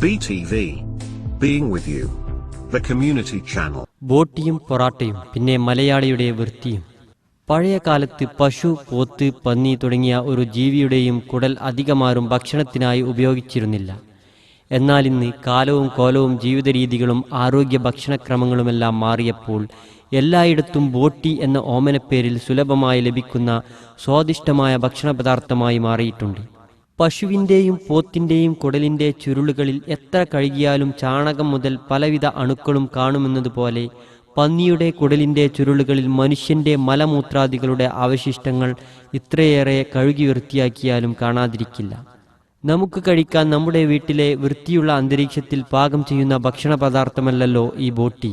BTV. Being with you. The community channel. ബോട്ടിയും പൊറാട്ടയും പിന്നെ മലയാളിയുടെ വൃത്തിയും പഴയ കാലത്ത് പശു പോത്ത് പന്നി തുടങ്ങിയ ഒരു ജീവിയുടെയും കുടൽ അധികമാരും ഭക്ഷണത്തിനായി ഉപയോഗിച്ചിരുന്നില്ല എന്നാൽ ഇന്ന് കാലവും കോലവും ജീവിത രീതികളും ആരോഗ്യ ഭക്ഷണക്രമങ്ങളുമെല്ലാം മാറിയപ്പോൾ എല്ലായിടത്തും ബോട്ടി എന്ന ഓമനപ്പേരിൽ സുലഭമായി ലഭിക്കുന്ന സ്വാദിഷ്ടമായ ഭക്ഷണ പദാർത്ഥമായി മാറിയിട്ടുണ്ട് പശുവിന്റെയും പോത്തിന്റെയും കുടലിന്റെ ചുരുളുകളിൽ എത്ര കഴുകിയാലും ചാണകം മുതൽ പലവിധ അണുക്കളും കാണുമെന്നതുപോലെ പന്നിയുടെ കുടലിന്റെ ചുരുളുകളിൽ മനുഷ്യന്റെ മലമൂത്രാദികളുടെ അവശിഷ്ടങ്ങൾ ഇത്രയേറെ കഴുകി വൃത്തിയാക്കിയാലും കാണാതിരിക്കില്ല. നമുക്ക് കഴിക്കാൻ നമ്മുടെ വീട്ടിലെ വൃത്തിയുള്ള അന്തരീക്ഷത്തിൽ പാകം ചെയ്യുന്ന ഭക്ഷണ പദാർത്ഥമല്ലല്ലോ ഈ ബോട്ടി.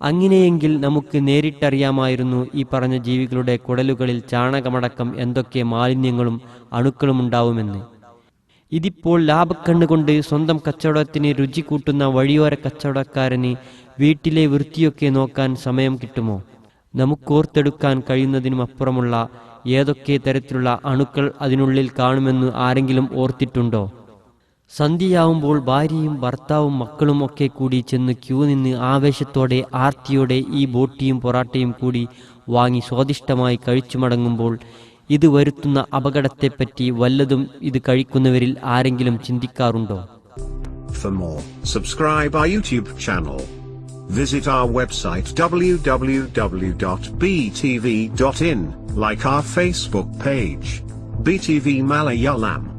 അങ്ങനെയെങ്കിൽ നമുക്ക് നേരിട്ടറിയാമായിരുന്നു ഈ പറഞ്ഞ ജീവികളുടെ കുടലുകളിൽ ചാണകമടക്കം എന്തൊക്കെ മാലിന്യങ്ങളും അണുക്കളും ഉണ്ടാവുമെന്ന് ഇതിപ്പോൾ ലാഭക്കണ്ണുകൊണ്ട് സ്വന്തം കച്ചവടത്തിന് രുചി കൂട്ടുന്ന വഴിയോര കച്ചവടക്കാരന് വീട്ടിലെ വൃത്തിയൊക്കെ നോക്കാൻ സമയം കിട്ടുമോ? നമുക്കോർത്തെടുക്കാൻ കഴിയുന്നതിനും അപ്പുറമുള്ള ഏതൊക്കെ തരത്തിലുള്ള അണുക്കൾ അതിനുള്ളിൽ കാണുമെന്ന് ആരെങ്കിലും ഓർത്തിട്ടുണ്ടോ? സന്ധ്യയാവുമ്പോൾ ഭാര്യയും ഭർത്താവും മക്കളും ഒക്കെ കൂടി ചെന്ന് ക്യൂ നിന്ന് ആവേശത്തോടെ ആർത്തിയോടെ ഈ ബോട്ടിയും പൊറാട്ടയും കൂടി വാങ്ങി സ്വാദിഷ്ടമായി കഴിച്ചു മടങ്ങുമ്പോൾ ഇത് വരുത്തുന്ന അപകടത്തെപ്പറ്റി വല്ലതും ഇത് കഴിക്കുന്നവരിൽ ആരെങ്കിലും ചിന്തിക്കാറുണ്ടോ For more, subscribe our YouTube channel. Visit our website www.btv.in, like our Facebook page. BTV Malayalam.